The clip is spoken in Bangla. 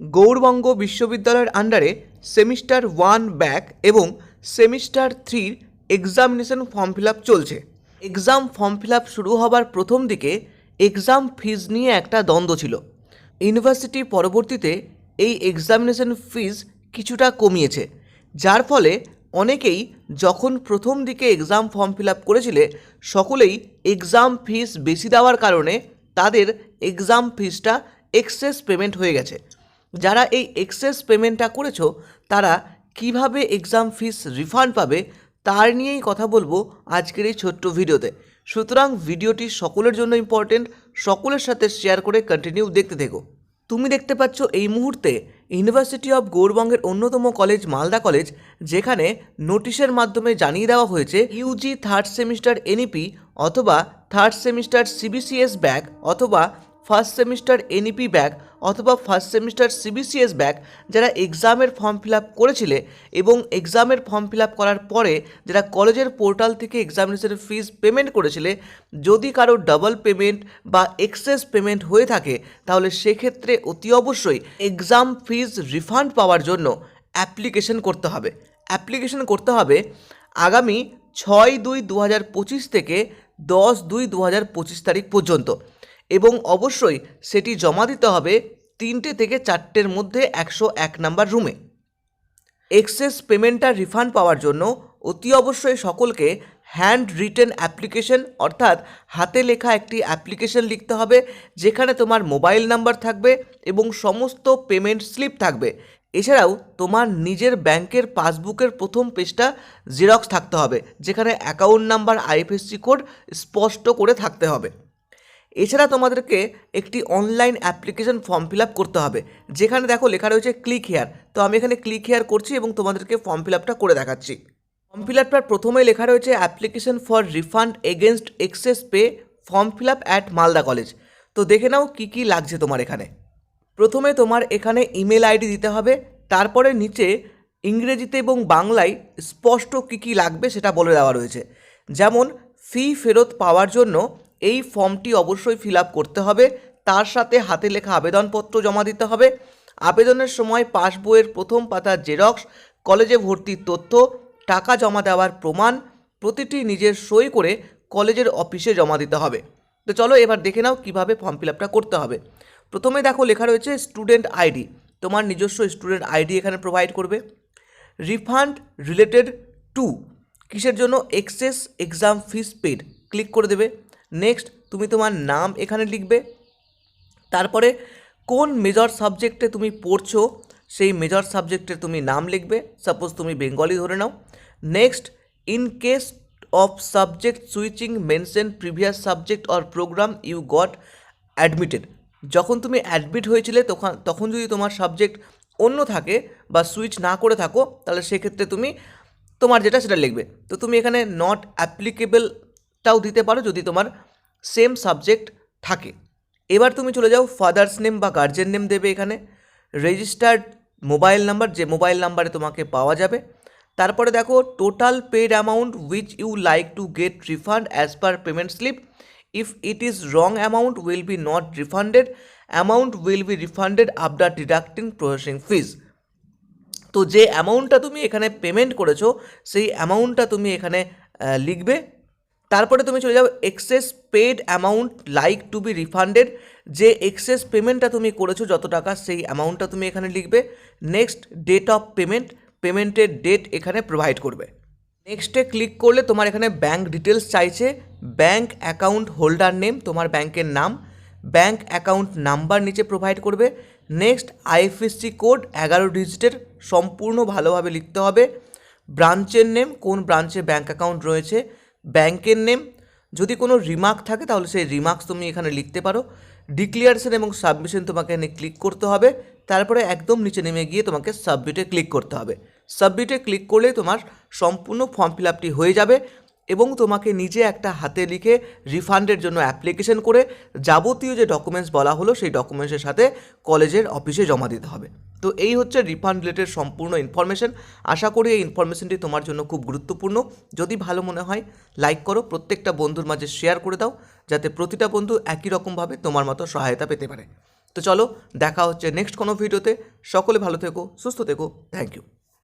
গৌড়বঙ্গ বিশ্ববিদ্যালয়ের আন্ডারে সেমিস্টার ওয়ান ব্যাক এবং সেমিস্টার থ্রির এক্সামিনেশন ফর্ম ফিল চলছে। এক্সাম ফর্ম ফিল শুরু হবার প্রথম দিকে এক্সাম ফিজ নিয়ে একটা দ্বন্দ্ব ছিল। ইউনিভার্সিটি পরবর্তীতে এই এক্সামিনেশন ফিজ কিছুটা কমিয়েছে, যার ফলে অনেকেই যখন প্রথম দিকে এক্সাম ফর্ম ফিল আপ করেছিলে, সকলেই এক্সাম ফিস বেশি দেওয়ার কারণে তাদের এক্সাম ফিসটা এক্সেস পেমেন্ট হয়ে গেছে। যারা এই এক্সেস পেমেন্টটা করেছ, তারা কীভাবে এক্সাম ফিস রিফান্ড পাবে, তার নিয়েই কথা বলব আজকের এই ছোট্ট ভিডিওতে। সুতরাং ভিডিওটি সকলের জন্য ইম্পর্টেন্ট সকলের সাথে শেয়ার করে কন্টিনিউ দেখতে থেকো। তুমি দেখতে পাচ্ছ এই মুহূর্তে ইউনিভার্সিটি অফ গৌরবঙ্গের অন্যতম কলেজ মালদা কলেজ যেখানে নোটিশের মাধ্যমে জানিয়ে দেওয়া হয়েছে ইউজি থার্ড সেমিস্টার এনইপি অথবা থার্ড সেমিস্টার সিবিসিএস ব্যাক অথবা ফার্স্ট সেমিস্টার এনইপি ব্যাক অথবা ফার্স্ট সেমিস্টার সিবিসিএস ব্যাক যারা এক্সামের ফর্ম ফিল আপ করেছিলে এবং এক্সামের ফর্ম ফিল আপ করার পরে যারা কলেজের পোর্টাল থেকে এক্সামিনেশনের ফিস পেমেন্ট করেছিলে, যদি কারও ডাবল পেমেন্ট বা এক্সেস পেমেন্ট হয়ে থাকে, তাহলে সেক্ষেত্রে অতি অবশ্যই এক্সাম ফিজ রিফান্ড পাওয়ার জন্য অ্যাপ্লিকেশন করতে হবে। অ্যাপ্লিকেশন করতে হবে আগামী ছয় দুই দু হাজার পঁচিশ থেকে দশ দুই দু হাজার পঁচিশ তারিখ পর্যন্ত। এবং অবশ্যই সেটি জমা দিতে হবে তিনটে থেকে চারটের মধ্যে একশো এক নাম্বার রুমে। এক্সেস পেমেন্টটা রিফান্ড পাওয়ার জন্য অতি অবশ্যই সকলকে হ্যান্ড রিটেন অ্যাপ্লিকেশন অর্থাৎ হাতে লেখা একটি অ্যাপ্লিকেশন লিখতে হবে, যেখানে তোমার মোবাইল নাম্বার থাকবে এবং সমস্ত পেমেন্ট স্লিপ থাকবে। এছাড়াও তোমার নিজের ব্যাংকের পাসবুকের প্রথম পেজটা জেরক্স থাকতে হবে, যেখানে অ্যাকাউন্ট নাম্বার, আইএফএসসি কোড স্পষ্ট করে থাকতে হবে। এছাড়া তোমাদেরকে একটি অনলাইন অ্যাপ্লিকেশন ফর্ম ফিল করতে হবে। যেখানে দেখো লেখা রয়েছে ক্লিক হেয়ার তো আমি এখানে ক্লিক হেয়ার করছি এবং তোমাদেরকে ফর্ম ফিল করে দেখাচ্ছি। ফর্ম ফিল আপটার প্রথমে লেখা রয়েছে application for refund against excess pay form fill up at Malda college তো দেখে নাও কী কী লাগছে তোমার এখানে। প্রথমে তোমার এখানে ইমেল আইডি দিতে হবে। তারপরে নিচে ইংরেজিতে এবং বাংলায় স্পষ্ট কী কী লাগবে সেটা বলে দেওয়া রয়েছে। যেমন ফি ফেরত পাওয়ার জন্য এই ফর্মটি অবশ্যই ফিল করতে হবে। তার সাথে হাতে লেখা আবেদনপত্র জমা দিতে হবে। আবেদনের সময় পাসবইয়ের প্রথম পাতার জেরক্স, কলেজে ভর্তির তথ্য, টাকা জমা দেওয়ার প্রমাণ, প্রতিটি নিজের সই করে কলেজের অফিসে জমা দিতে হবে। তো চলো এবার দেখে নাও কীভাবে ফর্ম ফিল করতে হবে। প্রথমে দেখো লেখা রয়েছে স্টুডেন্ট আইডি। তোমার নিজস্ব স্টুডেন্ট আইডি এখানে প্রোভাইড করবে। রিফান্ড রিলেটেড টু, কিসের জন্য excess exam fees paid, click করে দেবে। নেক্সট তুমি তোমার নাম এখানে লিখবে। তারপরে কোন মেজর সাবজেক্টে তুমি পড়ছো, সেই মেজর সাবজেক্টে তুমি নাম লিখবে। সাপোজ তুমি বেঙ্গলি ধরে নাও। Next in case of subject switching mention previous subject or program you got admitted যখন তুমি অ্যাডমিট হয়েছিলে, তখন তখন যদি তোমার সাবজেক্ট অন্য থাকে বা সুইচ না করে থাকো, তাহলে সেক্ষেত্রে তুমি তোমার যেটা সেটা লিখবে। তো তুমি এখানে নট অ্যাপ্লিকেবলটাও দিতে পারো যদি তোমার সেম সাবজেক্ট থাকে। এবার তুমি চলে যাও ফাদার্স নেম বা গার্জেন নেম দেবে এখানে। রেজিস্টার্ড মোবাইল নাম্বার যে মোবাইল নাম্বারে তোমাকে পাওয়া যাবে। তারপরে দেখো total paid amount which you like to get refund as per payment slip if it is wrong amount will be not refunded amount will be refunded after deducting processing fees তো যে অ্যামাউন্টটা তুমি এখানে পেমেন্ট করেছ, সেই অ্যামাউন্টটা তুমি এখানে লিখবে। তারপরে তুমি চলে যাও excess paid amount like to be refunded যে এক্সেস পেমেন্টটা তুমি করেছ যত টাকা, সেই অ্যামাউন্টটা তুমি এখানে লিখবে। নেক্সট ডেট অফ পেমেন্ট পেমেন্টের ডেট এখানে প্রোভাইড করবে। নেক্সটে ক্লিক করলে তোমার এখানে ব্যাঙ্ক ডিটেলস চাইছে। ব্যাঙ্ক অ্যাকাউন্ট হোল্ডার নেম তোমার ব্যাংকের নাম। ব্যাঙ্ক অ্যাকাউন্ট নাম্বার নিচে প্রোভাইড করবে। নেক্সট আইএফএসসি কোড এগারো ডিজিটের সম্পূর্ণ ভালোভাবে লিখতে হবে। ব্রাঞ্চের নেম কোন ব্রাঞ্চে ব্যাঙ্ক অ্যাকাউন্ট রয়েছে। ব্যাংকের নেম। যদি কোনো রিমার্ক থাকে, তাহলে সেই রিমার্কস তুমি এখানে লিখতে পারো। ডিক্লিয়ারেশন এবং সাবমিশন তোমাকে এখানে ক্লিক করতে হবে। তারপরে একদম নিচে নেমে গিয়ে তোমাকে সাবমিটে ক্লিক করতে হবে। সাবমিটে ক্লিক করলে তোমার সম্পূর্ণ ফর্ম ফিল আপটি হয়ে যাবে। এবং তোমাকে নিজে একটা হাতে লিখে রিফান্ডের জন্য অ্যাপ্লিকেশন করে যাবতীয় যে ডকুমেন্টস বলা হলো সেই ডকুমেন্টসের সাথে কলেজের অফিসে জমা দিতে হবে। তো এই হচ্ছে রিফান্ড রিলেটেড সম্পূর্ণ ইনফরমেশন আশা করি এই ইনফরমেশনটি তোমার জন্য খুব গুরুত্বপূর্ণ। যদি ভালো মনে হয় লাইক করো, প্রত্যেকটা বন্ধুর মাঝে শেয়ার করে দাও, যাতে প্রতিটা বন্ধু একই রকমভাবে তোমার মতো সহায়তা পেতে পারে। তো চলো, দেখা হচ্ছে নেক্সট কোনো ভিডিওতে সকলে ভালো থেকো, সুস্থ থেকো। Thank you